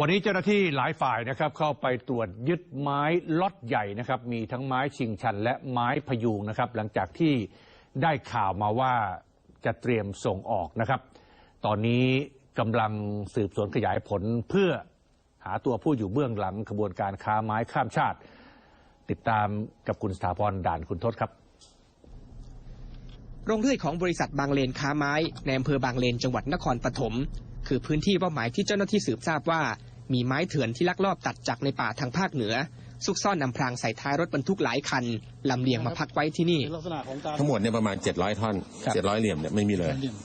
วันนี้เจ้าหน้าที่หลายฝ่ายนะครับเข้าไปตรวจยึดไม้ล็อตใหญ่นะครับ มีทั้งไม้ชิงชันและไม้พยุงนะครับ หลังจากที่ได้ข่าวมาว่าจะเตรียมส่งออกนะครับ ตอนนี้กำลังสืบสวนขยายผลเพื่อหาตัวผู้อยู่เบื้องหลังขบวนการค้าไม้ข้ามชาติ ติดตามกับคุณสถาพรด่านคุณทศครับโรงเรื่อยของบริษัทบางเลนค้าไม้ในอำเภอบางเลนจังหวัดนครปฐม คือพื้นที่เป้าหมายที่เจ้าหน้าที่สืบทราบว่า มีไม้เถื่อนที่ลักลอบตัดจากในป่าทางภาคเหนือ ซุกซ่อนนำพรางใส่ท้ายรถบรรทุกหลายคันลำเลียงมาพักไว้ที่นี่ลักษณะของการทั้งหมดเนี่ยประมาณ 700 ท่อนครับ700 เหลี่ยมเนี่ยไม่มีเลยเหลี่ยม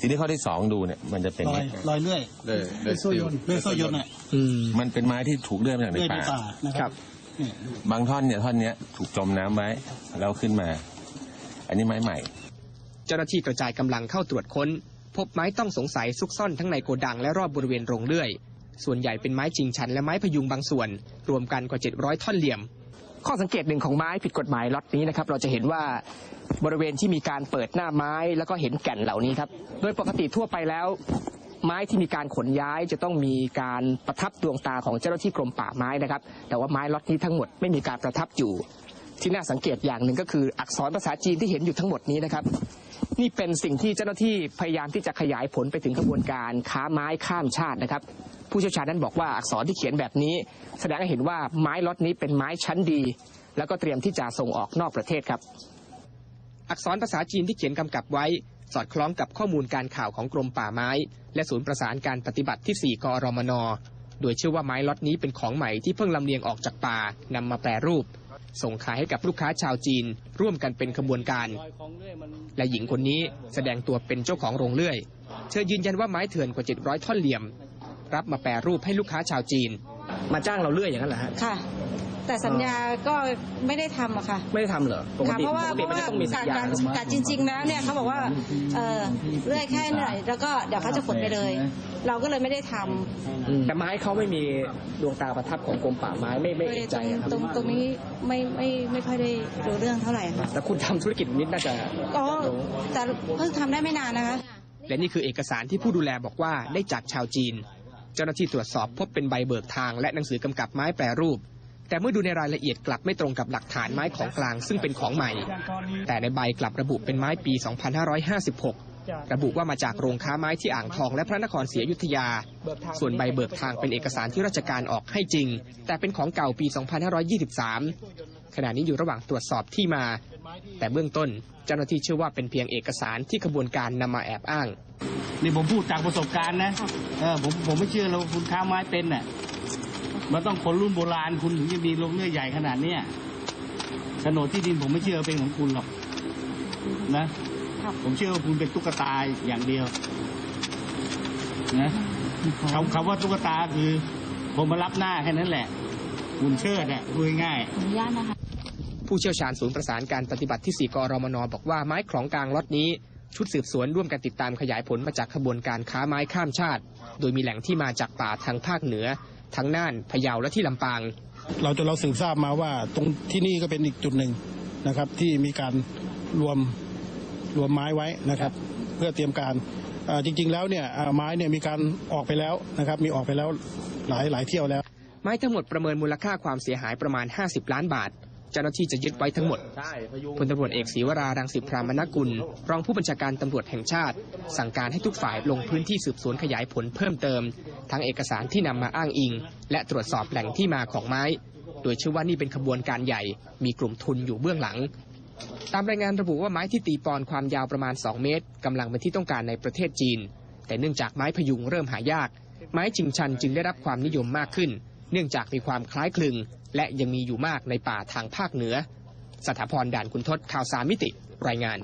ทีนี้ข้อที่สองดูเนี่ยมันจะเป็นรอยรอยเลื่อยเลื่อยเลื่อยโซ่ยนต์เลื่อยโซ่ยนต์น่ะอืมมันเป็นไม้ที่ถูกเลื่อยมาจากในเลื่อยในป่าป่านะคครัรับบนี่บางท่อนเนี่ยท่อนเนี้ยถูกจมน้ำไว้แล้วขึ้นมา อันนี้ไม้ใหม่ เจ้าหน้าที่กระจายกำลังเข้าตรวจค้น พบไม้ต้องสงสัยซุกซ่อนทั้งในโกดังและรอบบริเวณโรงเลื่อย ส่วนใหญ่เป็นไม้ชิงชันและไม้พยุงบางส่วน รวมกันกว่า 700 ท่อนเหลี่ยม ข้อสังเกตหนึ่งของไม้ผิดกฎหมายล็อตนี้นะครับเราจะเห็นว่าบริเวณที่มีการเปิดหน้าไม้แล้วก็เห็นแก่นเหล่านี้ครับโดยปกติทั่วไปแล้วไม้ที่มีการขนย้ายจะต้องมีการประทับดวงตาของเจ้าหน้าที่กรมป่าไม้นะครับ แต่ว่าไม้ล็อตนี้ทั้งหมดไม่มีการประทับอยู่ ที่น่าสังเกตอย่างหนึ่งก็คืออักษรภาษาจีนที่เห็นอยู่ทั้งหมดนี้นะครับ นี่เป็นสิ่งที่เจ้าหน้าที่พยายามที่จะขยายผลไปถึงกระบวนการค้าไม้ข้ามชาตินะครับ ผู้เชี่ยวชาญนั้นบอกว่าอักษรที่เขียนแบบนี้ แสดงให้เห็นว่าไม้ล็อตนี้เป็นไม้ชั้นดี แล้วก็เตรียมที่จะส่งออกนอกประเทศครับ อักษรภาษาจีนที่เขียนกำกับไว้ สอดคล้องกับข้อมูลการข่าวของกรมป่าไม้ และศูนย์ประสานการปฏิบัติที่ 4กอรมนโดยเชื่อว่าไม้ล็อตนี้เป็นของใหม่ที่เพิ่งลำเลียงออกจากป่านำมาแปรรูป ส่งขายให้กับลูกค้าชาวจีน ร่วมกันเป็นขบวนการ และหญิงคนนี้แสดงตัวเป็นเจ้าของโรงเลื่อย เธอยืนยันว่าไม้เถื่อนกว่า 700 ท่อนเหลี่ยม รับมาแปรรูปให้ลูกค้าชาวจีน มาจ้างเราเลื่อยอย่างนั้นเหรอฮะค่ะ แต่สัญญาก็ไม่ได้ทำอะค่ะ ไม่ได้ทำเหรอปกค่ะติเพราะปว่ากเพติราะมันว่าจะต้องมีสัญการญาการแต่จริง ๆ แล้วเนี่ยเขาบอกว่าเออเลื่อยแค่เหนื่อยแล้วก็เดี๋ยวเขาจะขนไปเลย เราก็เลยไม่ได้ทำแต่ไม้เขาไม่มีดวงตาประทับของกรมป่าไม้ไม่ไม่ไม่เอได้กตใจรงอะครับตรงตรงนี้ไม่ไม่ไม่ค่อยได้รู้เรื่องเท่าไหร่ค่ะแต่คุณทำธุรกิจนิดน่าจะก็แต่เพิ่งทำได้ไม่นานนะคะ และนี่คือเอกสารที่ผู้ดูแลบอกว่าได้จากชาวจีน เจ้าหน้าที่ตรวจสอบพบเป็นใบเบิกทางและหนังสือกำกับไม้แปรรูป แต่เมื่อดูในรายละเอียดกลับไม่ตรงกับหลักฐานไม้ของกลางซึ่งเป็นของใหม่ แต่ในใบกลับระบุเป็นไม้ปี 2556 ระบุว่ามาจากโรงค้าไม้ที่อ่างทองและพระนครศรีอยุธยา ส่วนใบเบิกทางเป็นเอกสารที่ราชการออกให้จริง แต่เป็นของเก่าปี 2523 ขณะนี้อยู่ระหว่างตรวจสอบที่มา แต่เบื้องต้นเจ้าหน้าที่เชื่อว่าเป็นเพียงเอกสารที่ขบวนการนำมาแอบอ้าง นี่ผมพูดจากประสบการณ์นะ เออผมผมไม่เชื่อเราคุณค้าไม้เป็นน่ะ มันต้องคนรุ่นโบราณคุณถึงจะมีโรงเนื้อใหญ่ขนาดเนี้ยโฉนดที่ดินผมไม่เชื่อเป็นของคุณหรอกนะผมเชื่อว่าคุณเป็นตุ๊กตาอย่างเดียวนะคำคำว่าตุ๊กตาคือ ผมมารับหน้าแค่นั้นแหละ คุณเชิดอะพูดง่ายๆผู้เชี่ยวชาญศูนย์ประสานการปฏิบัติที่ 4 กรมนบอกว่าไม้ของกลางล็อตนี้ ชุดสืบสวนร่วมกันติดตามขยายผลมาจากขบวนการค้าไม้ข้ามชาติ โดยมีแหล่งที่มาจากป่าทางภาคเหนือ ทั้งน่านพะเยาและที่ลำปาง เราจะเราสืบทราบมาว่าตรงที่นี่ก็เป็นอีกจุดหนึ่งนะครับ ที่มีการรวมรวมไม้ไว้นะครับ เพื่อเตรียมการเอ่อจริง ๆ แล้วเนี่ยเอ่อไม้เนี่ยมีการออกไปแล้วนะครับ มีออกไปแล้วหลายหลายเที่ยวแล้ว ไม้ทั้งหมดประเมินมูลค่าความเสียหายประมาณ 50 ล้านบาท เจ้าหน้าที่จะยึดไว้ทั้งหมดพลตำรวจเอกศรีวรารังสิพรามนกุล รองผู้บัญชาการตำรวจแห่งชาติ สั่งการให้ทุกฝ่ายลงพื้นที่สืบสวนขยายผลเพิ่มเติม ทั้งเอกสารที่นำมาอ้างอิง และตรวจสอบแหล่งที่มาของไม้ โดยเชื่อว่านี่เป็นขบวนการใหญ่ มีกลุ่มทุนอยู่เบื้องหลัง ตามรายงานระบุว่าไม้ที่ตีปอนความยาวประมาณ 2 เมตรกำลังเป็นที่ต้องการในประเทศจีน แต่เนื่องจากไม้พยุงเริ่มหายาก ไม้ชิงชันจึงได้รับความนิยมมากขึ้น เนื่องจากมีความคล้ายคลึง และยังมีอยู่มากในป่าทางภาคเหนือ สถาพรด่านคุณทศข่าวสามมิติรายงาน